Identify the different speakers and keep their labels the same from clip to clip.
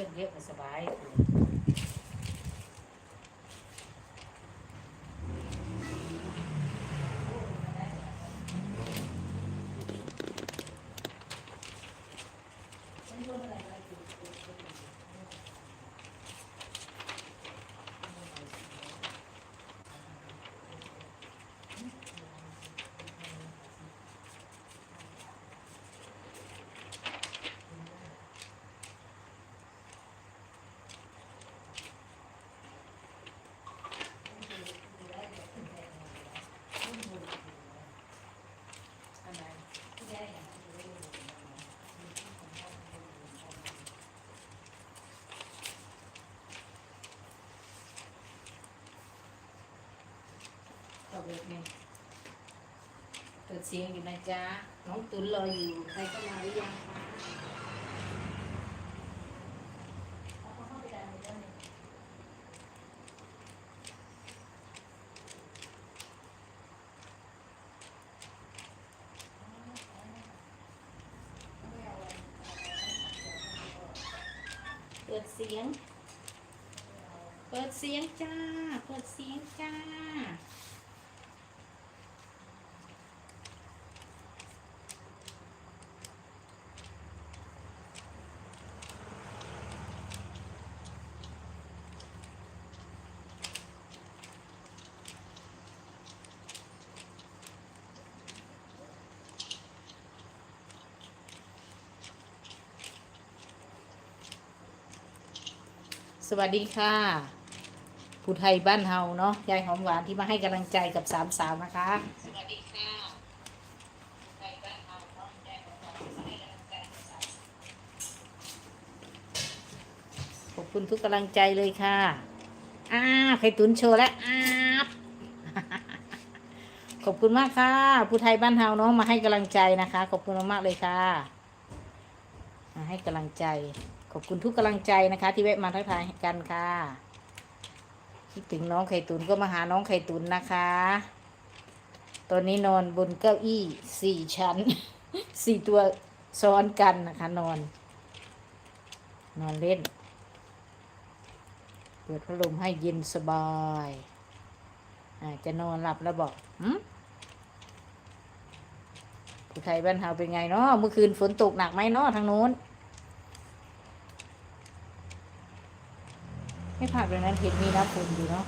Speaker 1: ื่อนเยอะก็สบายก็เบิด เนี่ยเปิดเสียงอยู่นะจ๊ะ น้องตุนรออยู่ ใครก็มาหรือยังคะเอาเข้าไปได้ไหมจ๊ะเนี่ยเปิดเสียง เปิดเสียงจ้า เปิดเสียงจ้า สวัสดีค่ะ ผู้ไทยบ้านเฮาเนาะยายหอมหวานที่มาให้กำลังใจกับสามสาวนะคะ สวัสดีค่ะไทยบ้านเฮาเนาะยายหอมหวานที่มาให้กำลังใจกับสามสาวขอบคุณทุกกำลังใจเลยค่ะ อ้าไข่ตุนโชว์แล้วอ้าขอบคุณมากค่ะ ผู้ไทยบ้านเฮาเนาะมาให้กำลังใจนะคะ ขอบคุณมากๆเลยค่ะ มาให้กำลังใจ ขอบคุณทุกกำลังใจนะคะ ที่แวะมาทักทายกันค่ะ คิดถึงน้องไข่ตุนก็มาหาน้องไข่ตุนนะคะ ตอนนี้นอนบนเก้าอี้สี่ชั้นสี่ตัวซ้อนกันนะคะ นอน นอนเล่น เปิดพัดลมให้เย็นสบายอาจะนอนหลับแล้วบอกหืมผู้ไทยบ้านเฮาเป็นไงเนาะเมื่อคืนฝนตกหนักไหมเนาะทางโน้น ไม่ผักเลยนั้นเห็นมีน้ำฝนอยู่เนาะ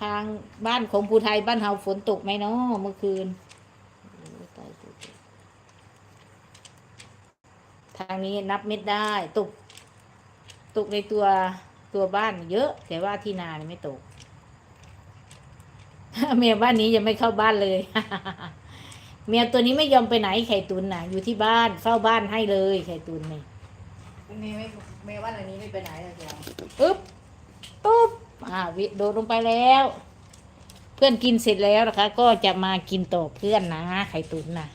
Speaker 1: ทางบ้านของภูไทยบ้านเฮาฝนตกไหมเนาะเมื่อคืน ทางนี้นับเม็ดได้ตก ตกในตัวตัวบ้านเยอะ แต่ว่าที่นาเนี่ยไม่ตกเมียบ้านนี้ยังไม่เข้าบ้านเลยเมียตัวนี้ไม่ยอมไปไหนไข่ตุนน่ะ อยู่ที่บ้านเฝ้าบ้านให้เลยไข่ตุนนี่
Speaker 2: เมย์ไม่เมย์ว่าอันนี้ไม่ไปไหนเลยเดียว
Speaker 1: อึ๊บตุ๊บอ่าวิโดดลงไปแล้ว เพื่อนกินเสร็จแล้วนะคะ ก็จะมากินต่อเพื่อนนะไข่ตุ๋นนะ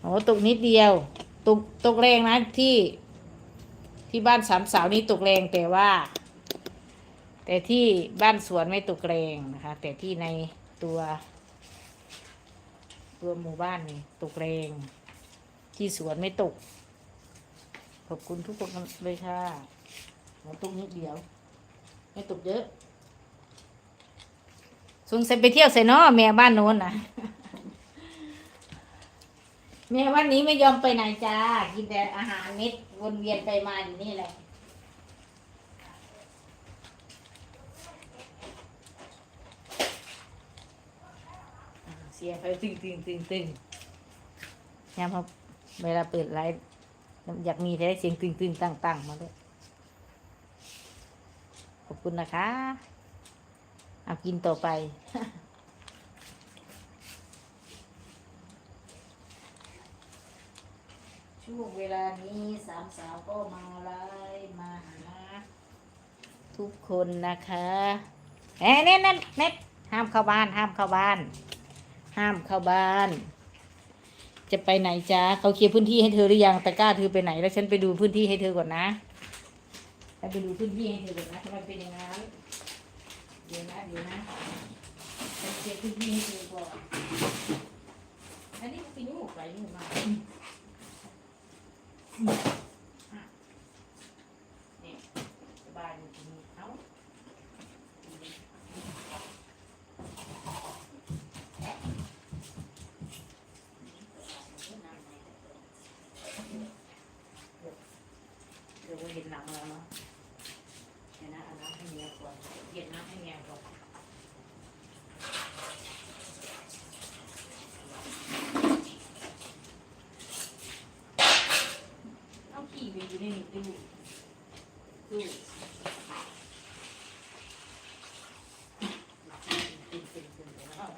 Speaker 1: โอ้ตกนิดเดียวตกตกแรงนะที่ ที่บ้านสามสาวนี่ตกแรงแต่ว่า แต่ที่บ้านสวนไม่ตกแรงนะคะ แต่ที่ในตัว ตัวหมู่บ้านนี่ตกแรง ที่สวนไม่ตก ขอบคุณทุกคนเลยค่ะหมตกนิดเดียว ไม่ตกเยอะสงสัยไปเที่ยวใส่นอแม่บ้านโน้นนะแม่วันนี้ไม่ยอมไปไหนจ้า กินแต่อาหารเม็ดวนเวียนไปมาอยู่นี่แหละอ่าเสียงไฟตึงตึงตึงตึงยามพอเวลาเปิดไลฟ์ อยากมีแต่เสียงตึงตึงตั้งตั้งมาด้วยขอบคุณนะคะ เอากินต่อไป ช่วงเวลานี้สามสาวก็มาไลฟ์มาหา ทุกคนนะคะเอ้ยเน็ตเน็ตเน็ตห้ามเข้าบ้าน ห้ามเข้าบ้าน ห้ามเข้าบ้าน จะไปไหนจ้าเขาเคลียร์พื้นที่ให้เธอหรือยังตะกร้าเธอไปไหน แล้วฉันไปดูพื้นที่ให้เธอก่อนนะไปดูพื้นที่ให้เธอก่อนนะทำไมเป็นอย่างนั้นเดี๋ยวนะเดี๋ยวนะไปเคลียร์พื้นที่ให้เธอก่อนอันนี้ปีนไปยุ่งไปยุ่งมาอะ เห็นหลังแล้วเนาะเดี๋ยวนะเอาน้ำให้เมียก่อนเย็นน้ำให้เมียก่อน เอาขี่ไปอยู่ในนี่ดูดูเป็นเป็นเป็นเป็นแล้ว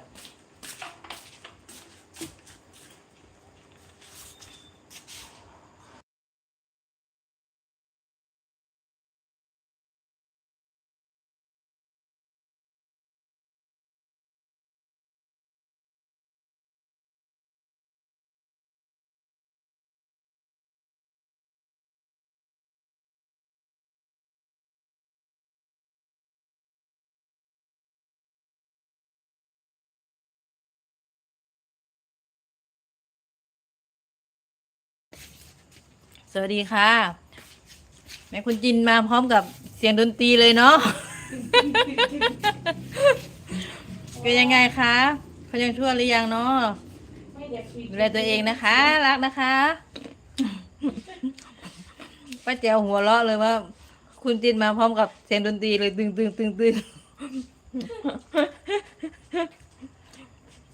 Speaker 2: สวัสดีค่ะ แม่คุณจินมาพร้อมกับเสียงดนตรีเลยเนาะ เป็นยังไงคะเขายังชั่วหรือยังเนาะ
Speaker 1: ดู
Speaker 2: แลตัวเองนะคะ รักนะคะป้าแจวหัวเราะเลยว่า คุณจินมาพร้อมกับเสียงดนตรีเลยตึงตึงตึงตึง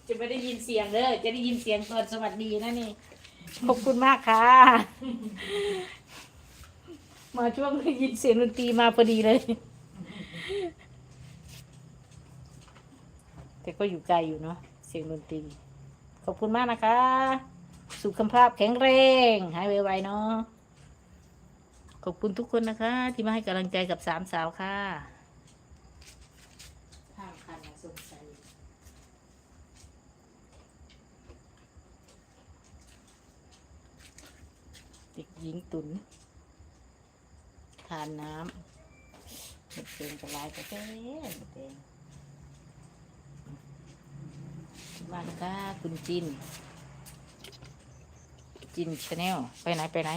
Speaker 1: จะไม่ได้ยินเสียงเด้อจะได้ยินเสียงตอนสวัสดีนะนี่ ขอบคุณมากค่ะ มาช่วงได้ยินเสียงดนตรีมาพอดีเลย แต่ก็อยู่ไกลอยู่เนาะเสียงดนตรี ขอบคุณมากนะคะ สุขภาพแข็งแรงหายไวๆเนาะขอบคุณทุกคนนะคะ ที่มาให้กำลังใจกับสามสาวค่ะข้ามคันสงสัยเด็กห ญิงตุนทานน้ำเห็ดเป็นกระลายกระเต้นเต้นมาค่ะคุณจิน จินชาแนลไปไหนไปไหน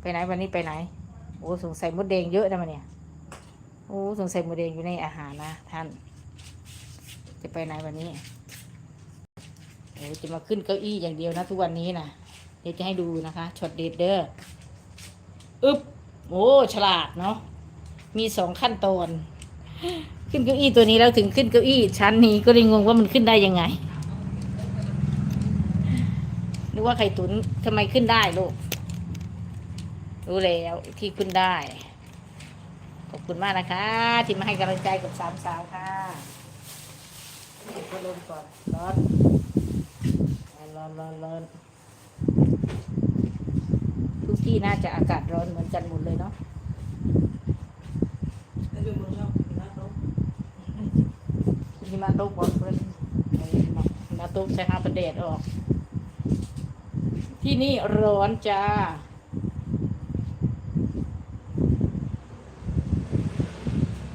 Speaker 1: ไปไหนวันนี้ไปไหน โอ้สงสัยมดแดงเยอะนะมันเนี่ยโอ้สงสัยมดแดงอยู่ในอาหารนะท่าน จะไปไหนวันนี้โอ้จะมาขึ้นเก้าอี้อย่างเดียวนะทุกวันนี้นะ เดี๋ยวจะให้ดูนะคะช็อตเด็ดเด้ออึบโอ้ฉลาดเนาะมีสองขั้นตอน ขึ้นเก้าอี้ตัวนี้แล้วถึงขึ้นเก้าอี้ชั้นนี้ก็เลยงงว่ามันขึ้นได้ยังไงนึกว่าไข่ตุนทำไมขึ้นได้ลูกรู้แล้วที่ขึ้นได้ ขอบคุณมากนะคะ ที่มาให้กำลังใจกับสามสาวค่ะเดี๋ยวก็ลมก่อนร้อนร้อนร้อนร้อน ทุกที่น่าจะอากาศร้อนเหมือนกันหมดเลยเนาะหิมะตกบอกเพื่อนหิมะตกใช้ห้าประเดดออก ที่นี่ร้อนจ้า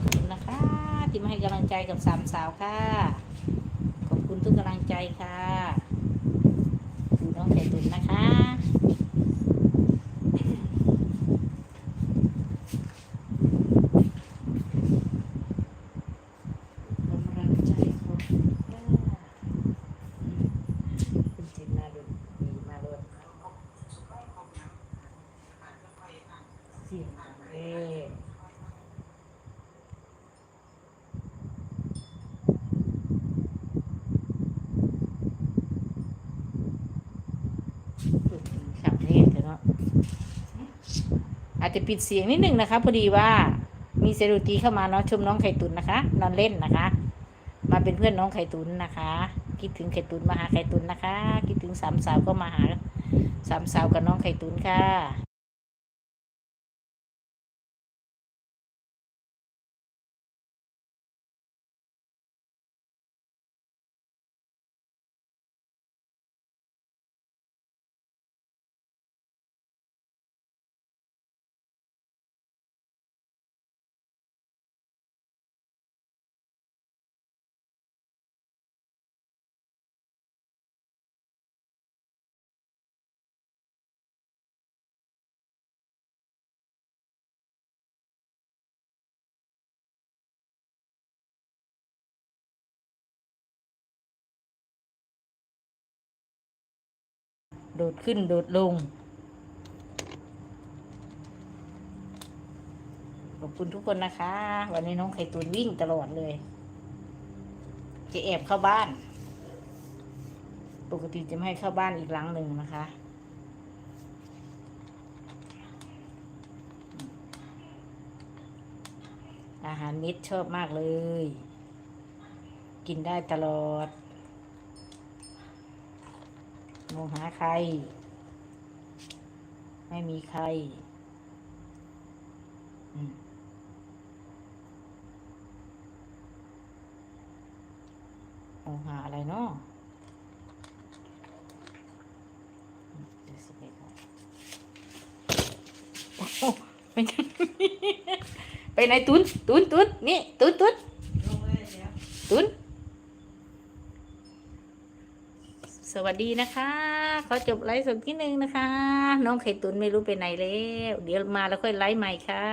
Speaker 1: ขอบคุณนะคะที่มาให้กำลังใจกับสามสาวค่ะ ขอบคุณทุกกำลังใจค่ะดูน้องไข่ตุ๋นนะคะกำลังใจของค่ะคุณจินนาดูดีมาเลยเสียงดังเลย ขับนี่แต่เนาะ อาจจะปิดเสียงนิดนึงนะคะ พอดีว่ามีเซลลูตีเข้ามาเนาะชมน้องไข่ตุนนะคะ นอนเล่นนะคะ มาเป็นเพื่อนน้องไข่ตุนนะคะ คิดถึงไข่ตุนมาหาไข่ตุนนะคะ คิดถึงสามสาวก็มาหาสามสาวกับน้องไข่ตุนค่ะ โดดขึ้นโดดลง ขอบคุณทุกคนนะคะ วันนี้น้องไข่ตุนวิ่งตลอดเลย จะแอบเข้าบ้าน ปกติจะไม่ให้เข้าบ้านอีกหลังหนึ่งนะคะอาหารเม็ดชอบมากเลย กินได้ตลอด มองหาใคร ไม่มีใคร อืมมองหาอะไรเนาะไปไหนไปไหนตุนตุนตุนนี่ตุนตุน
Speaker 2: ลงเลยเดี๋ยว
Speaker 1: ตุนส วัสดีนะคะ ขอจบไลฟ์สดที่หนึ่งนะคะ น้องไข่ตุนไม่รู้ไปไหนแล้ว เดี๋ยวมาแล้วค่อยไลฟ์ใหม่ค่ะ